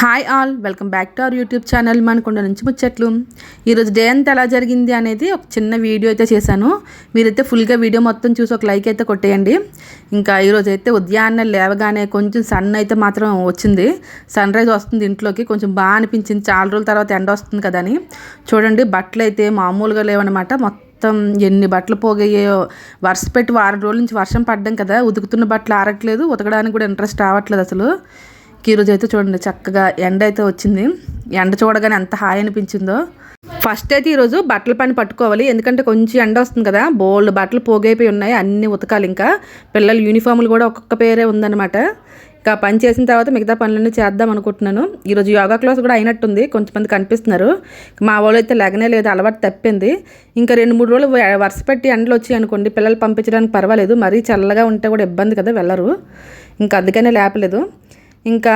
Hi all welcome back to our YouTube channel Manakonda నుంచి ముచ్చట్లు. ఈరోజు డే అంతా ఎలా జరిగింది అనేది ఒక చిన్న వీడియో అయితే చేశాను. మీరైతే ఫుల్గా వీడియో మొత్తం చూసి ఒక లైక్ అయితే కొట్టేయండి. ఇంకా ఈరోజు అయితే ఉదయాన్నే లేవగానే కొంచెం సన్ అయితే మాత్రం వచ్చింది. సన్ రైజ్ వస్తుంది ఇంట్లోకి కొంచెం బాగా అనిపించింది. చాలా రోజుల తర్వాత ఎండ వస్తుంది కదా అని. చూడండి బట్టలు అయితే మామూలుగా లేవన్నమాట మొత్తం ఎన్ని బట్టలు పోగయ్యాయో. వర్షం పెట్టి వారం రోజుల నుంచి వర్షం పడ్డం కదా. ఉతుకుతున్న బట్టలు ఆరట్లేదు. ఉతకడానికి కూడా ఇంట్రెస్ట్ రావట్లేదు అసలు. ఈరోజు అయితే చూడండి చక్కగా ఎండ అయితే వచ్చింది. ఎండ చూడగానే ఎంత హాయి అనిపించిందో. ఫస్ట్ అయితే ఈరోజు బట్టల పని పట్టుకోవాలి. ఎందుకంటే కొంచెం ఎండ వస్తుంది కదా బోల్డ్ బట్టలు పోగైపోయి ఉన్నాయి అన్ని ఉతకాలి ఇంకా. పిల్లల యూనిఫామ్లు కూడా ఒక్కొక్క పేరే ఉందన్నమాట. ఇంకా పని చేసిన తర్వాత మిగతా పనులన్నీ చేద్దాం అనుకుంటున్నాను. ఈరోజు యోగా క్లాస్ కూడా అయినట్టుంది కొంతమంది కనిపిస్తున్నారు. మా వాళ్ళు అయితే లెగనే లేదు అలవాటు తప్పింది. ఇంకా రెండు మూడు రోజులు వరుస పెట్టి ఎండలు వచ్చి అనుకోండి పిల్లలు పంపించడానికి పర్వాలేదు. మరీ చల్లగా ఉంటే కూడా ఇబ్బంది కదా వెళ్ళరు. ఇంకా అందుకనే లేపలేదు. ఇంకా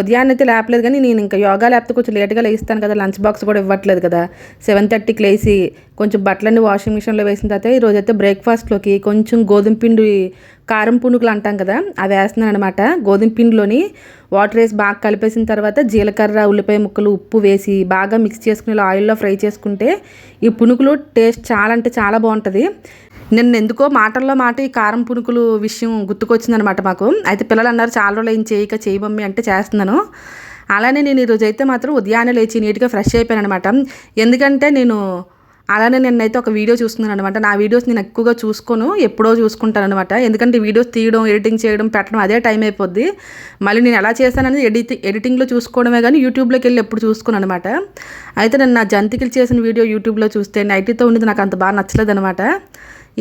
ఉదయాన్నే అయితే లేపలేదు కానీ నేను ఇంకా యోగా లేపితే కొంచెం లేట్గా లేస్తాను కదా లంచ్ బాక్స్ కూడా ఇవ్వట్లేదు కదా. సెవెన్ థర్టీకి లేచి కొంచెం బట్టలన్నీ వాషింగ్ మిషన్లో వేసిన తర్వాత ఈరోజైతే బ్రేక్ఫాస్ట్లోకి కొంచెం గోధుమ పిండి కారం పునుకులు అంటాం కదా అవి వేస్తున్నాను అనమాట గోధుమ పిండిలోని వాటర్ వేసి బాగా కలిపేసిన తర్వాత జీలకర్ర ఉల్లిపాయ ముక్కలు ఉప్పు వేసి బాగా మిక్స్ చేసుకుని ఆయిల్లో ఫ్రై చేసుకుంటే ఈ పునుకులు టేస్ట్ చాలా అంటే చాలా బాగుంటుంది. నిన్న ఎందుకో మాటల్లో మాట ఈ కారం పునుకులు విషయం గుర్తుకొచ్చిందనమాట మాకు. అయితే పిల్లలు అన్నారు చాలా రోజులు ఏం చేయక చేయి మమ్మీ అంటే చేస్తున్నాను. అలానే నేను ఈరోజు అయితే మాత్రం ఉదయాన్నే లేచి నీట్గా ఫ్రెష్ అయిపోయాను అనమాట ఎందుకంటే నేను అలానే నిన్నైతే ఒక వీడియో చూస్తున్నాను అనమాట నా వీడియోస్ నేను ఎక్కువగా చూసుకోను ఎప్పుడో చూసుకుంటాను అనమాట ఎందుకంటే వీడియోస్ తీయడం ఎడిటింగ్ చేయడం పెట్టడం అదే టైం అయిపోద్ది. మళ్ళీ నేను ఎలా చేశానని ఎడిటి ఎడిటింగ్లో చూసుకోవడమే కానీ యూట్యూబ్లోకి వెళ్ళి ఎప్పుడు చూసుకున్నాను అనమాట అయితే నేను నా జంతికలు చేసిన వీడియో యూట్యూబ్లో చూస్తే నైటీతో ఉండేది నాకు అంత బాగా నచ్చలేదు అనమాట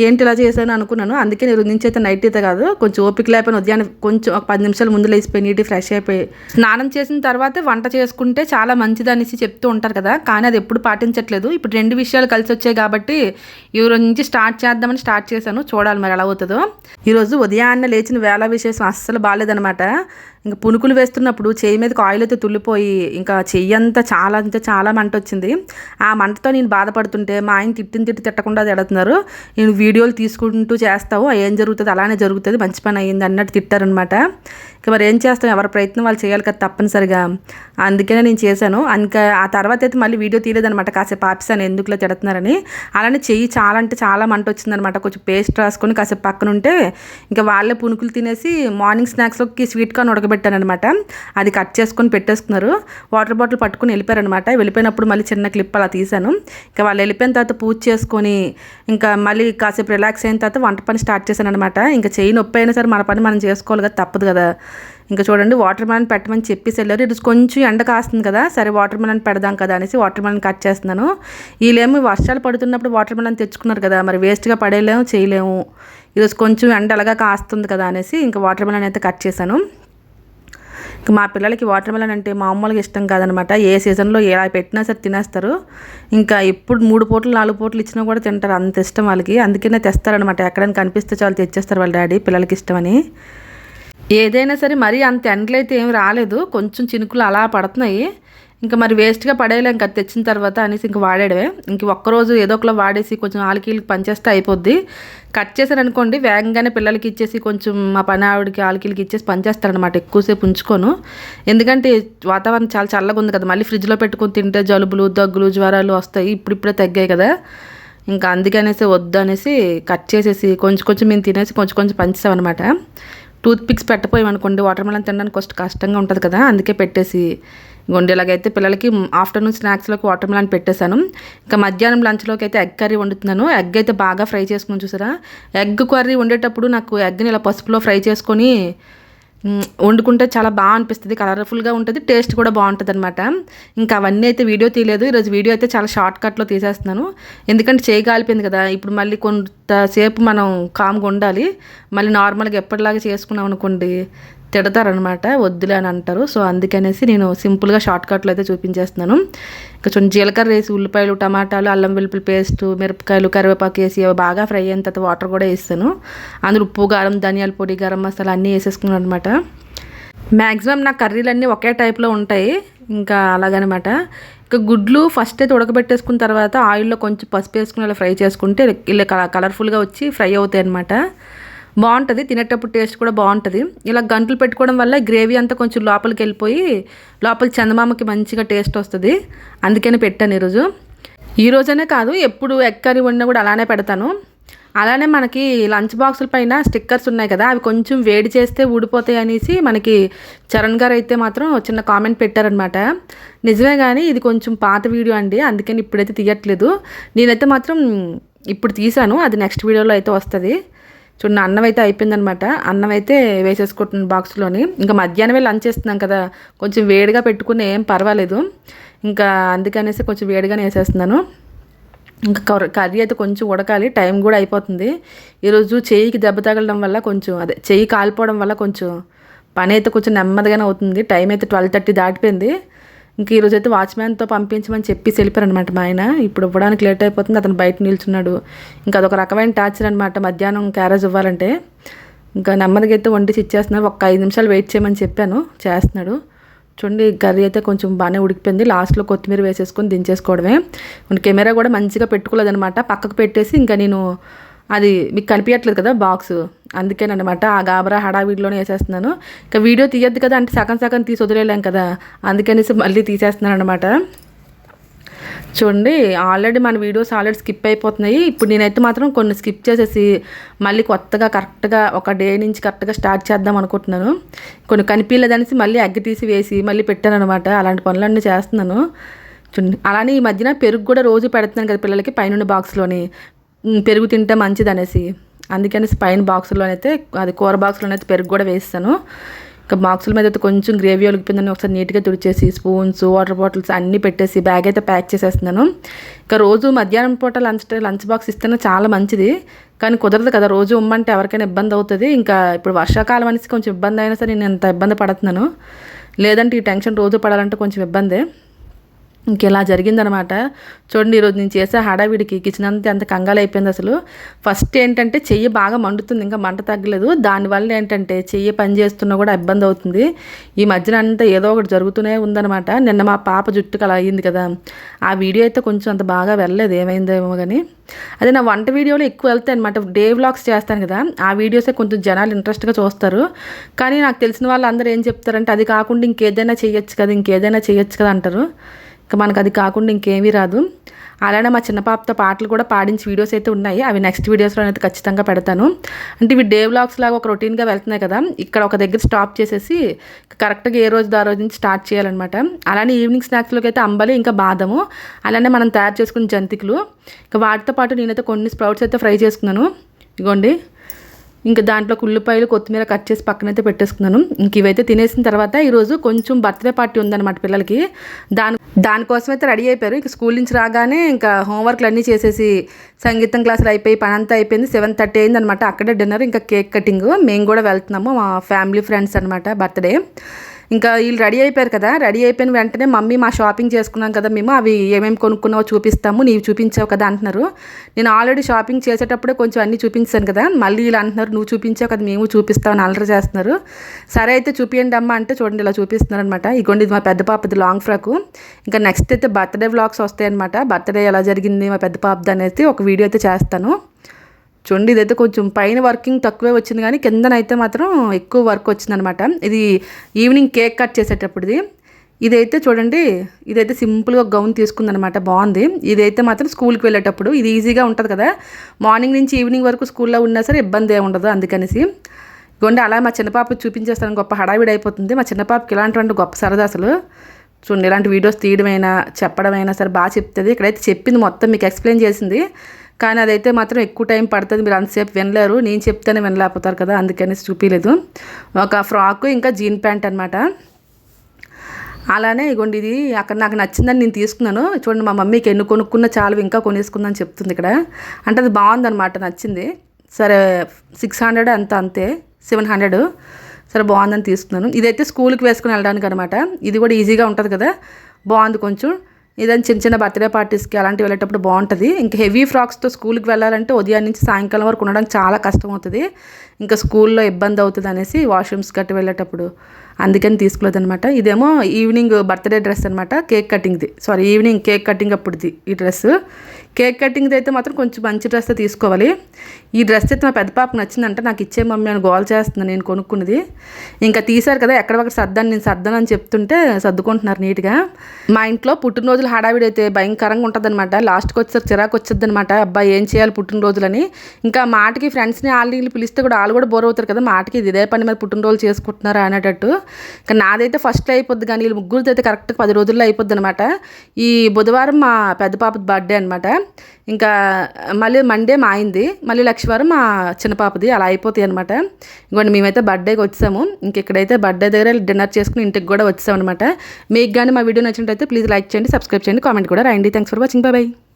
ఏంటి ఇలా చేశాను అనుకున్నాను. అందుకే నేను నుంచి అయితే నైట్ అయితే కాదు కొంచెం ఓపిక లేకపోయినా ఉదయాన్నే కొంచెం ఒక పది నిమిషాలు ముందు లేచిపోయి నీటి ఫ్రెష్ అయిపోయి స్నానం చేసిన తర్వాత వంట చేసుకుంటే చాలా మంచిది అనేసి చెప్తూ ఉంటారు కదా. కానీ అది ఎప్పుడు పాటించట్లేదు. ఇప్పుడు రెండు విషయాలు కలిసి వచ్చాయి కాబట్టి ఈరోజు నుంచి స్టార్ట్ చేద్దామని స్టార్ట్ చేశాను. చూడాలి మరి ఎలా అవుతుందో. ఈరోజు ఉదయాన్నే లేచిన వేళ విశేషం అస్సలు బాగాలేదనమాట ఇంకా పునుకులు వేస్తున్నప్పుడు చేయి మీదకి ఆయిల్ అయితే తుల్లిపోయి ఇంకా చెయ్యి అంతా చాలా అంటే చాలా మంట వచ్చింది. ఆ మంటతో నేను బాధపడుతుంటే మా ఆయన తిట్టిన తిట్టి తిట్టకుండా తిడుతున్నారు నేను వీడియోలు తీసుకుంటూ చేస్తావు ఏం జరుగుతుంది అలానే జరుగుతుంది మంచి పని అయ్యింది అన్నట్టు తిట్టారనమాట ఇక మరి ఏం చేస్తాం ఎవరి ప్రయత్నం వాళ్ళు చేయాలి కదా తప్పనిసరిగా. అందుకనే నేను చేశాను. ఇంకా ఆ తర్వాత అయితే మళ్ళీ వీడియో తీయలేదనమాట కాసేపు ఆపిసాను ఎందుకులో తిడుతున్నారని. అలానే చెయ్యి చాలా అంటే చాలా మంట వచ్చిందనమాట కొంచెం పేస్ట్ రాసుకొని కాసేపు పక్కన ఉంటే ఇంకా వాళ్ళే పునుకులు తినేసి మార్నింగ్ స్నాక్స్లోకి స్వీట్ కార్న్ ఉడకబెట్టి అనమాట అది కట్ చేసుకొని పెట్టేసుకున్నారు. వాటర్ బాటిల్ పట్టుకుని వెళ్ళిపోయారనమాట వెళ్ళిపోయినప్పుడు మళ్ళీ చిన్న క్లిప్ అలా తీశాను. ఇంకా వాళ్ళు వెళ్ళిపోయిన తర్వాత పూజ చేసుకొని ఇంకా మళ్ళీ కాసేపు రిలాక్స్ అయిన తర్వాత వంట పని స్టార్ట్ చేశాను అనమాట ఇంకా చెయ్యి నొప్పి అయినా సరే మన పని మనం చేసుకోవాలి కదా తప్పదు కదా. ఇంకా చూడండి వాటర్ మెలన్ పెట్టమని చెప్పేసి వెళ్ళారు. ఇది కొంచెం ఎండ కాస్తుంది కదా సరే వాటర్ మెలన్ పెడదాం కదా అనేసి వాటర్ మెలన్ కట్ చేస్తున్నాను. వీళ్ళేమో వర్షాలు పడుతున్నప్పుడు వాటర్ మెలన్ తెచ్చుకున్నారు కదా మరి వేస్ట్గా పడేయలేము చేయలేము. ఈరోజు కొంచెం ఎండ అలాగా కాస్తుంది కదా అనేసి ఇంకా వాటర్ మెలన్ అయితే కట్ చేశాను. మా పిల్లలకి వాటర్ మెలన్ అంటే మామూలుగా ఇష్టం కాదనమాట. ఏ సీజన్లో ఎలా పెట్టినా సరే తినేస్తారు. ఇంకా ఎప్పుడు మూడు పూటలు నాలుగు పూటలు ఇచ్చినా కూడా తింటారు. అంత ఇష్టం వాళ్ళకి. అందుకనే తెస్తారనమాట. ఎక్కడైనా కనిపిస్తే చాలు తెచ్చేస్తారు వాళ్ళ డాడీ పిల్లలకి ఇష్టమని. ఏదైనా సరే మరీ అంత ఎండలైతే ఏం రాలేదు. కొంచెం చినుకులు అలా పడుతున్నాయి. ఇంకా మరి వేస్ట్గా పడేయలేం ఇంకా తెచ్చిన తర్వాత అనేసి ఇంక వాడాడే ఇంక ఒక్కరోజు ఏదో ఒకలా వాడేసి కొంచెం ఆలకీలకి పనిచేస్తే అయిపోద్ది. కట్ చేశారనుకోండి వేగంగానే పిల్లలకి ఇచ్చేసి కొంచెం మా పని ఆవిడకి ఆలకీలకి ఇచ్చేసి పనిచేస్తారనమాట ఎక్కువసేపు ఉంచుకోను. ఎందుకంటే వాతావరణం చాలా చల్లగా ఉంది కదా మళ్ళీ ఫ్రిడ్జ్లో పెట్టుకొని తింటే జలుబులు దగ్గులు జ్వరాలు వస్తాయి ఇప్పుడిప్పుడే తగ్గాయి కదా. ఇంకా అందుకనేసి వద్దు అనేసి కట్ చేసేసి కొంచెం కొంచెం మేము తినేసి కొంచెం కొంచెం పంచామన్నమాట టూత్ పిక్స్ పెట్టపోయామనుకోండి వాటర్ మెలన్ తినడానికి కొంచెం కష్టంగా ఉంటుంది కదా అందుకే పెట్టేసి గుండెలాగైతే పిల్లలకి ఆఫ్టర్నూన్ స్నాక్స్లోకి వాటర్ మెలన్ పెట్టేశాను. ఇంకా మధ్యాహ్నం లంచ్లోకి అయితే ఎగ్ కర్రీ వండుతున్నాను. ఎగ్ అయితే బాగా ఫ్రై చేసుకుని చూసారా? ఎగ్ కర్రీ వండేటప్పుడు నాకు ఎగ్ని ఇలా పసుపులో ఫ్రై చేసుకొని వండుకుంటే చాలా బాగా అనిపిస్తుంది. కలర్ఫుల్గా ఉంటుంది టేస్ట్ కూడా బాగుంటుంది అనమాట ఇంకా అవన్నీ అయితే వీడియో తీయలేదు. ఈరోజు వీడియో అయితే చాలా షార్ట్ కట్లో తీసేస్తున్నాను. ఎందుకంటే చేయిగాలిపోయింది కదా ఇప్పుడు మళ్ళీ కొంతసేపు మనం కామ్గా ఉండాలి. మళ్ళీ నార్మల్గా ఎప్పటిలాగా చేసుకున్నాం అనుకోండి తిడతారనమాట వద్దులే అని అంటారు. సో అందుకనేసి నేను సింపుల్గా షార్ట్ కట్లో అయితే చూపించేస్తున్నాను. ఇంకా కొంచెం జీలకర్ర వేసి ఉల్లిపాయలు టమాటాలు అల్లం వెల్లుల్లి పేస్ట్ మిరపకాయలు కరివేపాకు వేసి బాగా ఫ్రై అయిన తర్వాత వాటర్ కూడా వేస్తాను. అందులో ఉప్పు కారం ధనియాల పొడి గరం మసాలా అన్నీ వేసేసుకున్నాను అనమాట. మ్యాక్సిమం నా కర్రీలన్నీ ఒకే టైప్లో ఉంటాయి. ఇంకా అలాగనమాట. ఇంకా గుడ్లు ఫస్ట్ అయితే ఉడకబెట్టేసుకున్న తర్వాత ఆయిల్లో కొంచెం పసుపు వేసుకుని అలా ఫ్రై చేసుకుంటే ఇలా కలర్ఫుల్గా వచ్చి ఫ్రై అవుతాయి అనమాట బాగుంటుంది తినేటప్పుడు టేస్ట్ కూడా బాగుంటుంది. ఇలా గంటలు పెట్టుకోవడం వల్ల గ్రేవీ అంతా కొంచెం లోపలికి వెళ్ళిపోయి లోపల చందమామకి మంచిగా టేస్ట్ వస్తుంది. అందుకని పెట్టాను ఈరోజు. ఈ రోజనే కాదు ఎప్పుడు ఎగ్ కర్రీ వండినా కూడా అలానే పెడతాను. అలానే మనకి లంచ్ బాక్సుల పైన స్టిక్కర్స్ ఉన్నాయి కదా అవి కొంచెం వేడి చేస్తే ఊడిపోతాయి అనేసి మనకి చరణ్ గారు అయితే మాత్రం చిన్న కామెంట్ పెట్టారనమాట నిజమే కానీ ఇది కొంచెం పాత వీడియో అండి అందుకని ఇప్పుడైతే తీయట్లేదు. నేనైతే మాత్రం ఇప్పుడు తీసాను అది నెక్స్ట్ వీడియోలో అయితే వస్తుంది. చూడండి అన్నం అయితే అయిపోయిందనమాట అన్నం అయితే వేసేసుకుంటున్నాను బాక్స్లోని. ఇంకా మధ్యాహ్నమే లంచ్ చేస్తున్నాం కదా. కొంచెం వేడిగా పెట్టుకుని ఏం పర్వాలేదు. ఇంకా అందుకనేసి కొంచెం వేడిగానే వేసేస్తున్నాను. ఇంకా కర్రీ అయితే కొంచెం ఉడకాలి. టైం కూడా అయిపోతుంది. ఈరోజు చేయికి దెబ్బ తగలడం వల్ల కొంచెం అదే చెయ్యి కాలిపోవడం వల్ల కొంచెం పని అయితే కొంచెం నెమ్మదిగానే అవుతుంది. టైం అయితే ట్వెల్వ్ థర్టీ దాటిపోయింది. ఇంక ఈరోజు అయితే వాచ్మ్యాన్తో పంపించమని చెప్పి అనమాట మా ఆయన. ఇప్పుడు ఇవ్వడానికి లేట్ అయిపోతుంది అతను బయట నిల్చున్నాడు. ఇంకా అదొక రకమైన టార్చర్ అనమాట మధ్యాహ్నం క్యారేజ్ ఇవ్వాలంటే ఇంకా నెమ్మదిగా అయితే వండిసి ఇచ్చేస్తున్నారు ఒక ఐదు నిమిషాలు వెయిట్ చేయమని చెప్పాను చేస్తున్నాడు. చూడండి కర్రీ అయితే కొంచెం బాగానే ఉడికిపోయింది. లాస్ట్లో కొత్తిమీర వేసేసుకొని దించేసుకోవడమే. కెమెరా కూడా మంచిగా పెట్టుకోలేదనమాట పక్కకు పెట్టేసి ఇంకా నేను అది మీకు కనిపించట్లేదు కదా బాక్స్. అందుకేనమాట ఆ గాబరా హడావిడిలోనే వేసేస్తున్నాను. ఇంకా వీడియో తీయద్దు కదా అంటే సగం సగం తీసి వదిలేలేం కదా. అందుకనేసి మళ్ళీ తీసేస్తున్నాను అనమాట చూడండి ఆల్రెడీ మన వీడియోస్ ఆల్రెడీ స్కిప్ అయిపోతున్నాయి. ఇప్పుడు నేనైతే మాత్రం కొన్ని స్కిప్ చేసేసి మళ్ళీ కొత్తగా కరెక్ట్గా ఒక డే నుంచి కరెక్ట్గా స్టార్ట్ చేద్దాం అనుకుంటున్నాను. కొన్ని కనిపించలేదనేసి మళ్ళీ అగ్గి తీసి వేసి మళ్ళీ పెట్టాను అనమాట అలాంటి పనులన్నీ చేస్తున్నాను. చూడండి అలానే ఈ మధ్యన పెరుగు కూడా రోజు పెడుతున్నాను కదా పిల్లలకి పైనుండి బాక్స్లోని పెరుగు తింటే మంచిది అనేసి అందుకని పైన బాక్సులోనైతే అది కూర బాక్స్లోనైతే పెరుగు కూడా వేస్తాను. ఇంకా బాక్సుల మీద అయితే కొంచెం గ్రేవీ ఒలిగిపోయిందని ఒకసారి నీట్గా తుడిచేసి స్పూన్స్ వాటర్ బాటిల్స్ అన్నీ పెట్టేసి బ్యాగ్ అయితే ప్యాక్ చేసేస్తున్నాను. ఇంకా రోజు మధ్యాహ్నం పూట లంచ్ లంచ్ బాక్స్ ఇస్తేనే చాలా మంచిది. కానీ కుదరదు కదా రోజు ఉమ్మంటే ఎవరికైనా ఇబ్బంది అవుతుంది. ఇంకా ఇప్పుడు వర్షాకాలం అనేసి కొంచెం ఇబ్బంది అయినా సరే నేను ఎంత ఇబ్బంది పడుతున్నాను. లేదంటే ఈ టెన్షన్ రోజు పడాలంటే కొంచెం ఇబ్బందే. ఇంకెలా జరిగిందనమాట. చూడండి ఈరోజు నేను చేసే హడావిడికి కిచెన్ అంతా ఎంత కంగాలు అయిపోయింది అసలు. ఫస్ట్ ఏంటంటే చెయ్యి బాగా మండుతుంది ఇంకా మంట తగ్గలేదు. దానివల్ల ఏంటంటే చెయ్యి పని చేస్తున్నా కూడా ఇబ్బంది అవుతుంది. ఈ మధ్యన అంతా ఏదో ఒకటి జరుగుతూనే ఉందనమాట. నిన్న మా పాప జుట్టుకు అలా అయ్యింది కదా. ఆ వీడియో అయితే కొంచెం అంత బాగా వెళ్ళలేదు ఏమైందేమో కానీ అదే నా వంట వీడియోలో ఎక్కువ వెళ్తాయి అనమాట డే వ్లాగ్స్ చేస్తాను కదా. ఆ వీడియోసే కొంచెం జనాలు ఇంట్రెస్ట్గా చూస్తారు. కానీ నాకు తెలిసిన వాళ్ళు అందరూ ఏం చెప్తారంటే అది కాకుండా ఇంకేదైనా చేయొచ్చు కదా ఇంకేదైనా చేయొచ్చు కదా అంటారు. మనకు అది కాకుండా ఇంకేమీ రాదు. అలానే మా చిన్న పాపతో పాటలు కూడా పాడించి వీడియోస్ అయితే ఉన్నాయి. అవి నెక్స్ట్ వీడియోస్లో అయితే ఖచ్చితంగా పెడతాను. అంటే ఇవి డే వ్లాగ్స్ లాగా ఒక రొటీన్గా వెళ్తున్నాయి కదా. ఇక్కడ ఒక దగ్గర స్టాప్ చేసేసి కరెక్ట్గా ఏ రోజు ఆ రోజు నుంచి స్టార్ట్ చేయాలన్నమాట. అలానే ఈవినింగ్ స్నాక్స్లోకి అయితే అంబలి ఇంకా బాదము. అలానే మనం తయారు చేసుకున్న జంతికలు. ఇంకా వాటితో పాటు నేనైతే కొన్ని స్ప్రౌట్స్ అయితే ఫ్రై చేసుకున్నాను. ఇగోండి. ఇంకా దాంట్లో ఉల్లిపాయలు కొత్తిమీర కట్ చేసి పక్కనైతే పెట్టేసుకున్నాను. ఇంక ఇవైతే తినేసిన తర్వాత ఈరోజు కొంచెం బర్త్డే పార్టీ ఉందన్నమాట పిల్లలకి. దాని దానికోసం అయితే రెడీ అయిపోయారు. ఇక స్కూల్ నుంచి రాగానే ఇంకా హోంవర్క్లు అన్నీ చేసేసి సంగీతం క్లాసులు అయిపోయి పని అంతా అయిపోయింది. సెవెన్ థర్టీ అయింది అనమాట అక్కడే డిన్నర్ ఇంకా కేక్ కటింగ్. మేము కూడా వెళ్తున్నాము. మా ఫ్యామిలీ ఫ్రెండ్స్ అనమాట బర్త్డే. ఇంకా వీళ్ళు రెడీ అయిపోయారు కదా రెడీ అయిపోయిన వెంటనే మమ్మీ మా షాపింగ్ చేసుకున్నాం కదా మేము అవి ఏమేమి కొనుక్కున్నావో చూపిస్తాము నీవు చూపించావు కదా అంటున్నారు. నేను ఆల్రెడీ షాపింగ్ చేసేటప్పుడే కొంచెం అన్నీ చూపించాను కదా మళ్ళీ ఇలా అంటున్నారు నువ్వు చూపించావు కదా మేము చూపిస్తామని అలర చేస్తున్నారు. సరే అయితే చూపించండి అమ్మ అంటే చూడండి ఇలా చూపిస్తున్నారు అనమాట ఇగోండి ఇది మా పెద్ద పాపది లాంగ్ ఫ్రాక్ ఇంకా నెక్స్ట్ అయితే బర్త్డే వ్లాగ్స్ వస్తాయన్నమాట. బర్త్డే ఎలా జరిగింది మా పెద్ద పాపది అనేది ఒక వీడియో అయితే చేస్తాను. చూడండి ఇదైతే కొంచెం పైన వర్కింగ్ తక్కువే వచ్చింది కానీ కిందనైతే మాత్రం ఎక్కువ వర్క్ వచ్చిందనమాట. ఇది ఈవినింగ్ కేక్ కట్ చేసేటప్పుడుది. ఇదైతే చూడండి ఇదైతే సింపుల్గా గౌన్ తీసుకుందనమాట బాగుంది. ఇదైతే మాత్రం స్కూల్కి వెళ్ళేటప్పుడు ఇది ఈజీగా ఉంటుంది కదా. మార్నింగ్ నుంచి ఈవినింగ్ వరకు స్కూల్లో ఉన్నా సరే ఇబ్బంది ఏమి ఉండదు అందుకనేసి. ఇగోండి అలా మా చిన్నపాప చూపించేస్తాను గొప్ప హడావిడి అయిపోతుంది. మా చిన్నపాపకి ఇలాంటివంటి గొప్ప సరదా అసలు. చూడండి ఇలాంటి వీడియోస్ తీయడమైనా చెప్పడమైనా సరే బాగా చెప్తుంది. ఇక్కడైతే చెప్పింది మొత్తం మీకు ఎక్స్ప్లెయిన్ చేసింది. కానీ అదైతే మాత్రం ఎక్కువ టైం పడుతుంది. మీరు అంతసేపు వినలేరు. నేను చెప్తేనే వినలేకపోతారు కదా. అందుకని చూపించలేదు ఒక ఫ్రాక్ ఇంకా జీన్ ప్యాంట్ అనమాట అలానే ఇగోండి ఇది అక్కడ నాకు నచ్చిందని నేను తీసుకున్నాను. చూడండి మా మమ్మీకి ఎన్ని కొనుక్కున్న చాలు ఇంకా కొనేసుకుందని చెప్తుంది ఇక్కడ. అంటే అది బాగుందనమాట నచ్చింది. సరే సిక్స్ హండ్రెడ్ అంత అంతే. Seven hundred. సరే బాగుందని తీసుకున్నాను. ఇదైతే స్కూల్కి వేసుకుని వెళ్ళడానికి అనమాట ఇది కూడా ఈజీగా ఉంటుంది కదా. బాగుంది కొంచెం. ఏదైనా చిన్న చిన్న బర్త్డే పార్టీస్కి అలాంటివి వెళ్ళేటప్పుడు బాగుంటుంది ఇంకా హెవీ ఫ్రాక్స్తో స్కూల్కి వెళ్ళాలంటే ఉదయం నుంచి సాయంకాలం వరకు ఉండడానికి చాలా కష్టం అవుతుంది ఇంకా స్కూల్లో ఇబ్బంది అవుతుంది అనేసి వాష్రూమ్స్ గట్టి వెళ్ళేటప్పుడు. అందుకని తీసుకోలేదనమాట ఇదేమో ఈవినింగ్ బర్త్డే డ్రెస్ అనమాట కేక్ కటింగ్ది. సారీ ఈవినింగ్ కేక్ కటింగ్ అప్పుడుది ఈ డ్రెస్. కేక్ కటింగ్ది అయితే మాత్రం కొంచెం మంచి డ్రెస్ తీసుకోవాలి. ఈ డ్రెస్ అయితే మా పెద్ద పాపకు నచ్చిందంటే. నాకు ఇచ్చే మమ్మీ అని గోల్ చేస్తున్నాను నేను కొనుక్కున్నది. ఇంకా తీశారు కదా ఎక్కడ సర్దాను నేను సర్దాను అని చెప్తుంటే సర్దుకుంటున్నారు నీట్గా. మా ఇంట్లో పుట్టినరోజులు హడావిడి అయితే భయంకరంగా ఉంటుందన్నమాట. లాస్ట్కి వచ్చేసరికి చిరాకు వచ్చేది అనమాట అబ్బాయి ఏం చేయాలి పుట్టినరోజులని? ఇంకా మాటకి ఫ్రెండ్స్ని వాళ్ళు వీళ్ళు పిలిస్తే కూడా వాళ్ళు కూడా బోర్ అవుతారు కదా మాటకి ఇది ఇదే పని మీద పుట్టినరోజులు చేసుకుంటున్నారా అనేటట్టు. ఇంకా నాదైతే ఫస్ట్ అయిపోద్ది కానీ వీళ్ళు ముగ్గురితో అయితే కరెక్ట్గా పది రోజుల్లో అయిపోద్ది అనమాట ఈ బుధవారం మా పెద్ద పాపది బర్త్డే అనమాట ఇంకా మళ్ళీ మండే మా అయింది. మళ్ళీ లక్షవారం మా చిన్న పాపది అలా అయిపోతాయి అనమాట ఇంకోండి మేమైతే బర్త్డేకి వచ్చాము. ఇంక ఇక్కడైతే బర్త్డే దగ్గర డిన్నర్ చేసుకుని ఇంటికి కూడా వచ్చామన్నమాట. మీకు కానీ మా వీడియో నచ్చినట్టయితే ప్లీజ్ లైక్ చేయండి సబ్స్క్రైబ్ చేయండి కామెంట్ కూడా రాయండి. Thanks for watching bye